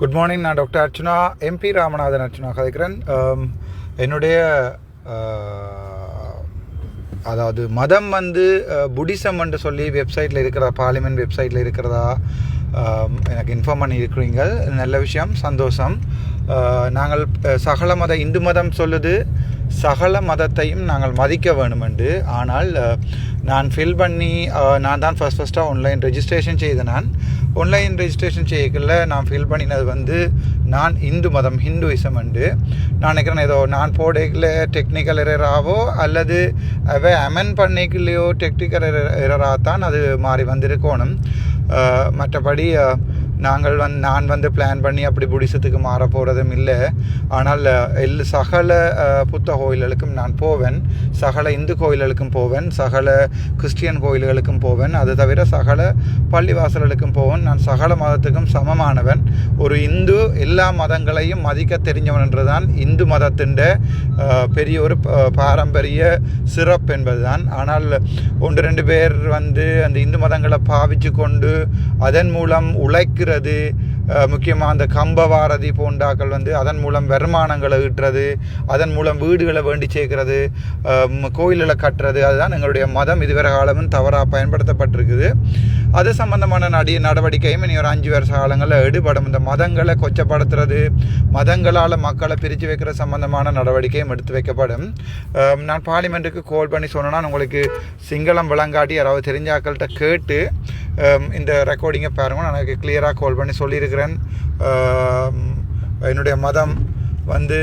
Good morning நான் doctor Archuna MP Ramanathan Archuna கதைக்கிறேன். என்னுடைய அதாவது மதம் வந்து புடிசம் என்று சொல்லி வெப்சைட்டில் இருக்கிறதா பார்லிமெண்ட் வெப்சைட்டில் இருக்கிறதா எனக்கு இன்ஃபார்ம் பண்ணி இருக்கிறீங்க நல்ல விஷயம் சந்தோஷம். நாங்கள் சகல மத இந்து மதம் சொல்லுது சகல மதத்தையும் நாங்கள் மதிக்க வேணுமெண்டு ஆனால் நான் ஃபில் பண்ணி நான் தான் ஃபஸ்ட் ஃபஸ்ட்டாக ஆன்லைன் ரெஜிஸ்ட்ரேஷன் செய்த நான். ஆன்லைன் ரெஜிஸ்ட்ரேஷன் செய்யக்குள்ள நான் ஃபில் பண்ணினது வந்து நான் இந்து மதம் ஹிந்துவிசம் உண்டு. நான் நினைக்கிறேன் ஏதோ நான் போடைக்குள்ள டெக்னிக்கல் எரராவோ அல்லது அவை அமென் பண்ணிக்கலையோ டெக்னிக்கல் எரராக தான் அது மாறி வந்திருக்கணும். மற்றபடி நாங்கள் வந்து நான் வந்து பிளான் பண்ணி அப்படி புடிசத்துக்கு மாற போகிறதும் இல்லை. ஆனால் எல் சகல புத்த கோயில்களுக்கும் நான் போவேன். சகல இந்து கோயில்களுக்கும் போவேன். சகல கிறிஸ்டியன் கோயில்களுக்கும் போவேன். அது தவிர சகல பள்ளிவாசல்களுக்கும் போவேன். நான் சகல மதத்துக்கும் சமமானவன். ஒரு இந்து எல்லா மதங்களையும் மதிக்க தெரிஞ்சவன் என்றுதான் இந்து மதத்தின் பெரிய ஒரு ப- பாரம்பரிய சிறப்பு என்பதுதான். ஆனால் ஒன்று ரெண்டு பேர் வந்து அந்த இந்து மதங்களை பாவிச்சு கொண்டு அதன் மூலம் உழைக்கிற ஈட்டுறது முக்கியமாக அந்த கம்பவாரதி போண்டாக்கள் வந்து அதன் மூலம் வருமானங்களை ஈட்டுறது அதன் மூலம் வீடுகளை வேண்டி சேர்க்கிறது கோயில்களை கட்டுறது அதுதான் எங்களுடைய மதம். இதுவரை காலமும் தவறாக பயன்படுத்தப்பட்டிருக்குது. அது சம்பந்தமான நடி நடவடிக்கையும் இனி ஒரு அஞ்சு வருஷ காலங்களில் ஈடுபடும். இந்த மதங்களை கொச்சப்படுத்துறது மதங்களால் மக்களை பிரித்து வைக்கிற சம்பந்தமான நடவடிக்கையும் எடுத்து வைக்கப்படும். நான் பார்லிமெண்ட்டுக்கு கால் பண்ணி சொன்னேன்னா உங்களுக்கு சிங்களம் விளங்காட்டி யாராவது தெரிஞ்சாக்கள்கிட்ட கேட்டு Um, இந்த ரெக்கார்டிங்கை பாருங்கள் நான் எனக்கு கிளியராக கால் பண்ணி சொல்லியிருக்கிறேன். Um, என்னுடைய மதம் வந்து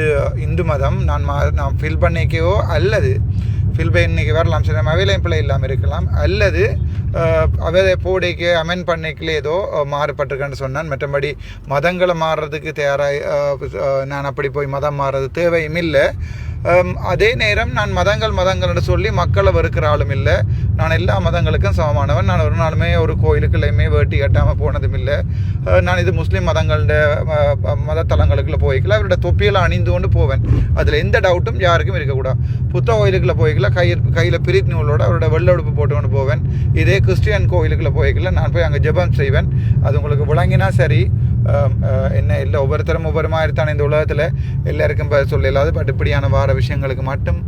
இந்து மதம். நான் மா நான் ஃபில் பண்ணிக்கவோ அல்லது ஃபில் பண்ணிக்க வரலாம். சில அவையிலையும் பிள்ளை இல்லாமல் இருக்கலாம். அல்லது uh, அவை போடைக்கு அமெண்ட் பண்ணிக்கல ஏதோ uh, மாறுபட்டிருக்கேன்னு சொன்னான். மற்றபடி மதங்களை மாறுறதுக்கு தயாராக uh, நான் அப்படி போய் மதம் மாறுறது தேவையும் இல்லை. அதே நேரம் நான் மதங்கள் மதங்கள்னு சொல்லி மக்களை வெறுக்கிற ஆளும் இல்லை. நான் எல்லா மதங்களுக்கும் சமமானவன். நான் ஒரு நாளுமே ஒரு கோயிலுக்குள்ளேயுமே வேட்டி கட்டாமல் போனதும் இல்லை. நான் இது முஸ்லீம் மதங்களோட மதத்தலங்களுக்குள்ள போய்க்கல. அவரோட தொப்பியில் அணிந்து கொண்டு போவேன். அதில் எந்த டவுட்டும் யாருக்கும் இருக்கக்கூடாது. புத்த கோயிலுக்குள்ள போய்க்கல. கையில் கையில் பிரித் நூலோட அவரோட வெள்ளை உடுப்பு போட்டு கொண்டு போவேன். இதே கிறிஸ்டியன் கோயிலுக்குள்ள போய்க்கல. நான் போய் அங்கே ஜெபம் செய்வேன். அது உங்களுக்கு விளங்கினா சரி. என்ன இல்லை ஒவ்வொருத்தரும் ஒவ்வொரு மாதிரி இந்த உலகத்தில் எல்லாருக்கும் பதில் சொல்ல இல்லாது பட் இப்படியான வார விஷயங்களுக்கு மட்டும்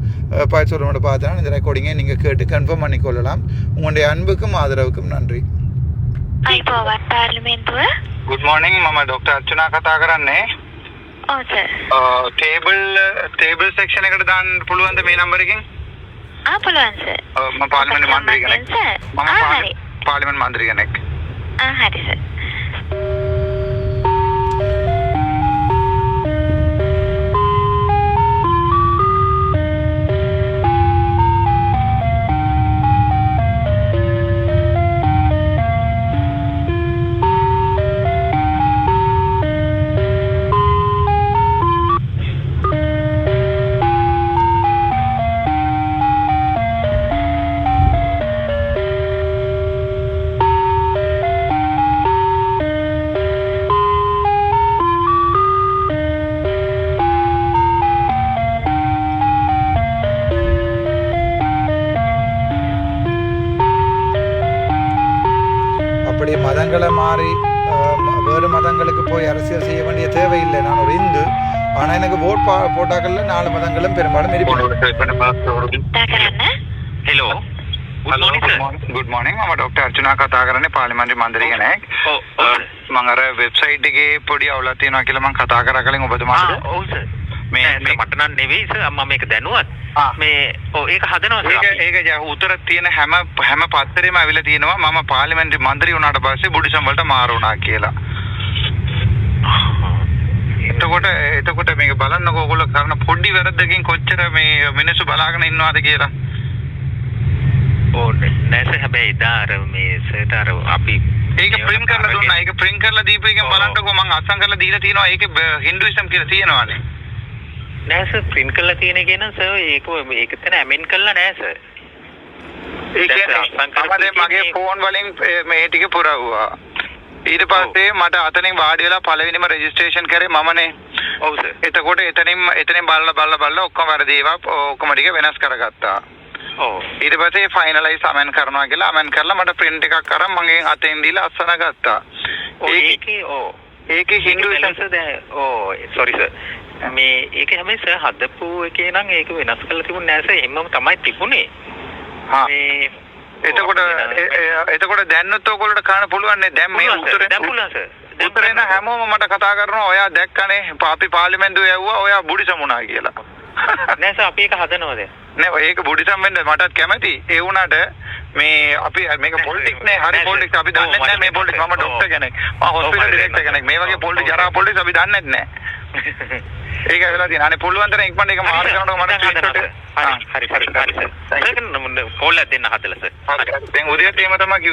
பதில் சொல்கிறவங்களோட பார்த்தா இந்த ரெக்கார்டிங்கை நீங்கள் கேட்டு கன்ஃபார்ம் பண்ணிக்கொள்ளலாம் உங்களுடைய அன்புக்கும் ஆதரவுக்கும் நன்றி අයිබෝවත් පාර්ලිමේන්තුව ගුඩ් මෝනින් මම ඩොක්ටර් අර්චනා කතා කරන්නේ ඔව් සර් ටේබල් ටේබල් සෙක්ෂන් එකට දාන්න පුළුවන්ද මේ නම්බර එකෙන් ආ පුළුවන් සර් මම පාර්ලිමේන්තු මන්ත්‍රී කෙනෙක් මම மதங்களை மாறி அஹ், ம- வேறு மதங்களுக்கு போய் அரசியல் செய்ய வேண்டிய தேவையில்லை நான் ஒரு இந்து ஆனால் எனக்கு ஓட் பா போட்டாக்கள்ல நாலு மதங்களும் பெரும்பாலும் இருப்பினும் ඉත්තා කරන්න hello Hello, මොනිස good morning. good morning මම ඩොක්ටර් අර්චනා කතා කරන්නේ පාර්ලිමේන්තු මන්ත්‍රී කෙනෙක් ඔව් ඔව් මම අර වෙබ්සයිට් එකේ පොඩි අවුලක් තියෙනවා කියලා මම කතා කරා කලින් ඔබතුමාට ඔව් සර් මේ- මේ මේ- මට නම් නෙවෙයි සර් මම මේක දැනුවත් ආ. මේ ඒක හදනවා ඒක. ඒක උතර තියෙන හැම හැම පත්තරෙම ඇවිල්ලා තියෙනවා මම පාර්ලිමේන්තු මන්ත්‍රී වුණාට පස්සේ බුඩිසම් වලට මාරු වුණා කියලා. එතකොට එතකොට මේක බලන්නකෝ ඔයගොල්ලෝ කරන පොඩි වැරද්දකින් කොච්චර මේ මිනිස්සු බලාගෙන ඉන්නවද කියලා. ඕ නෑ සර් හැබැයි එදා අර මේ සර්ට අර අපි ඒක ප්‍රින්ට් කරලා දුන්නා. ඒක ප්‍රින්ට් කරලා දීපු එකෙන්. බලන්නකෝ මම අත්සන් කරලා දීලා තියෙනවා. ඒකේ හින්දුයිසම් කියලා තියෙනවානේ නෑ සර් ප්‍රින්ට් කරලා තියෙන එක නම් සර් ඒක ඒක තන ඇමෙන් කරලා නෑ සර්. ඒ කියන්නේ මගේ ෆෝන් වලින් මේ ටික පුරවුවා. ඊට පස්සේ මට අතනින් වාඩි වෙලා පළවෙනිම රෙජිස්ට්‍රේෂන් කරේ මමනේ. ඔව් සර්. එතකොට එතනින් එතනින් බලලා බලලා බලලා ඔක්කොම වැරදි ඒවා ඔක්කොම ටික වෙනස් කරගත්තා. ඔව්. ඊට පස්සේ ෆයිනලයිස් අමෙන් කරනවා කියලා අමෙන් කරලා මට print එකක් අරන් මගෙන් අතෙන් දීලා අස්සන ගත්තා. ඔව් ඒක- ඔව්. ඒකේ හින්දුයිසම් සර් දැන් ඕ සෝරි සර් මේ ඒක හැබැයි සර් හදපු එකේ නම් ඒක වෙනස් කරලා තිබුණේ නැහැ සර් එහෙමම තමයි තිබුණේ. හා. මේ එතකොට එතකොට දැන්නත් ඔයගොල්ලෝට කන්න පුළුවන් නේ? දැන් මේ. උත්තරේ දැන් පුළුවන් සර්. දැන් උත්තරේ නම් පුළුවන්. හැමෝම මට කතා කරනවා ඔයා දැක්කනේ අපි පාර්ලිමේන්තුවේ යවුවා ඔයා බුඩිසමුණා කියලා. නෑ සර් අපි ඒක හදනවා දැන්. නෑ ඒක බුඩිසම් වෙන්න මටත් කැමති. ඒ වුණාට මේ අපි මේක පොලිටික්ස් නේ හරි නෑ, පොලිටික්ස් අපි දන්නේ නැහැ. මේ පොලිටික්ස් මම. ડોක්ටර් කෙනෙක්. මම හොස්පිටල් ඩිරෙක්ටර්. කෙනෙක්. මේ වගේ පොලිටික්ස්. ජරා පොලිටික්ස් අපි දන්නේ නැහැ ಈಗ ಹೇಳೋದಿ ನಾನು ಫುಲ್ ಅಂತ ಇಂಕ್ ಮಾಡಿ ಈಗ ಮಾಡ್ಕೊಂಡು ಹರಿ ಹರಿ ಹರಿ ಸರ್ ಫೋನ್ ಅದೇನ ಹಾದಿಲ್ಲ ಸರ್ ಉದಯ ಟೈಮ್ ಅದ ಮಾಗಿ